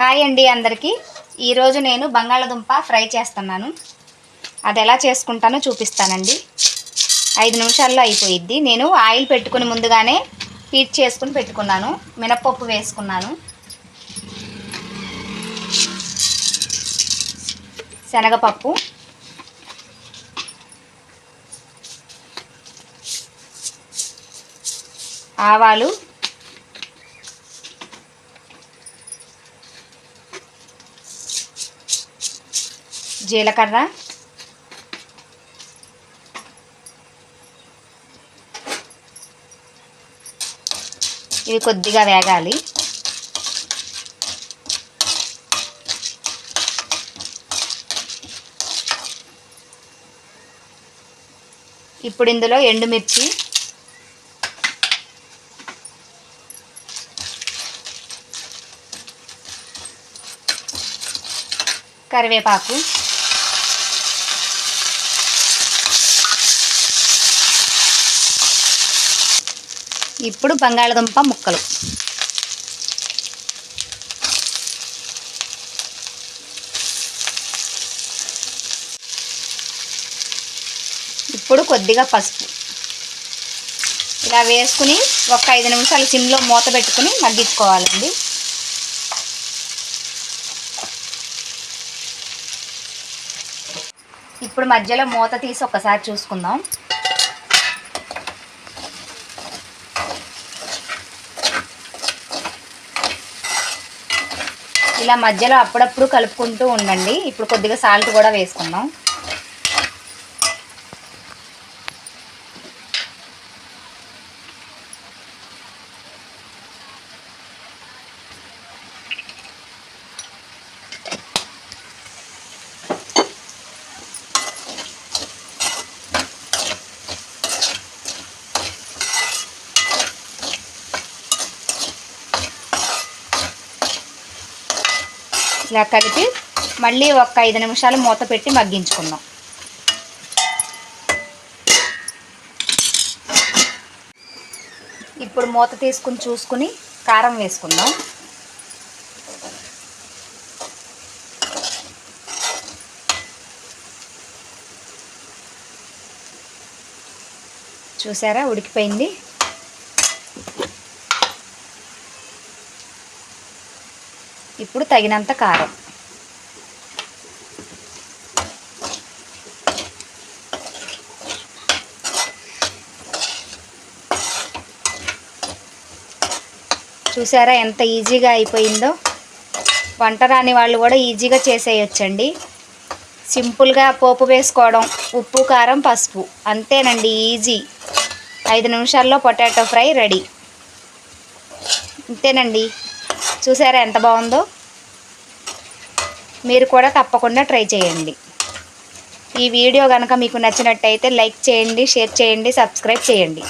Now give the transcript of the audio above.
Hi అండి అందరికీ. ఈరోజు నేను బంగాళదుంప ఫ్రై చేస్తున్నాను. అది ఎలా చేసుకుంటానో చూపిస్తానండి. ఐదు నిమిషాల్లో అయిపోయిద్ది. నేను ఆయిల్ పెట్టుకుని ముందుగానే హీట్ చేసుకుని పెట్టుకున్నాను. మినప్పప్పు వేసుకున్నాను. శనగపప్పు. ఆవాలు. జీలకర్ర. ఇవి కొద్దిగా వేగాలి. ఇప్పుడు ఇందులో ఎండుమిర్చి. కరివేపాకు. ఇప్పుడు బంగాళదుంప ముక్కలు. ఇప్పుడు కొద్దిగా పసుపు. ఇలా వేసుకుని ఒక ఐదు నిమిషాలు సిమ్లో మూత పెట్టుకుని మగ్గించుకోవాలండి. ఇప్పుడు మధ్యలో మూత తీసి ఒకసారి చూసుకుందాం. ఇలా మధ్యలో అప్పుడప్పుడు కలుపుకుంటూ ఉండండి. ఇప్పుడు కొద్దిగా సాల్ట్ కూడా వేసుకుందాం. ఇలా కలిపి మళ్ళీ ఒక ఐదు నిమిషాలు మూత పెట్టి మగ్గించుకుందాం. ఇప్పుడు మూత తీసుకుని చూసుకుని కారం వేసుకుందాం. చూసారా? ఉడికిపోయింది. ఇప్పుడు తగినంత కారం. చూసారా ఎంత ఈజీగా అయిపోయిందో? వంట రాని వాళ్ళు కూడా ఈజీగా చేసేయొచ్చండి. సింపుల్గా పోపు వేసుకోవడం ఉప్పు కారం పసుపు. అంతేనండి ఈజీ. ఐదు నిమిషాల్లో పొటాటో ఫ్రై రెడీ. అంతేనండి చూసారా ఎంత బాగుందో? మీరు కూడా తప్పకుండా ట్రై చేయండి. ఈ వీడియో కనుక మీకు నచ్చినట్టయితే లైక్ చేయండి షేర్ చేయండి సబ్స్క్రైబ్ చేయండి.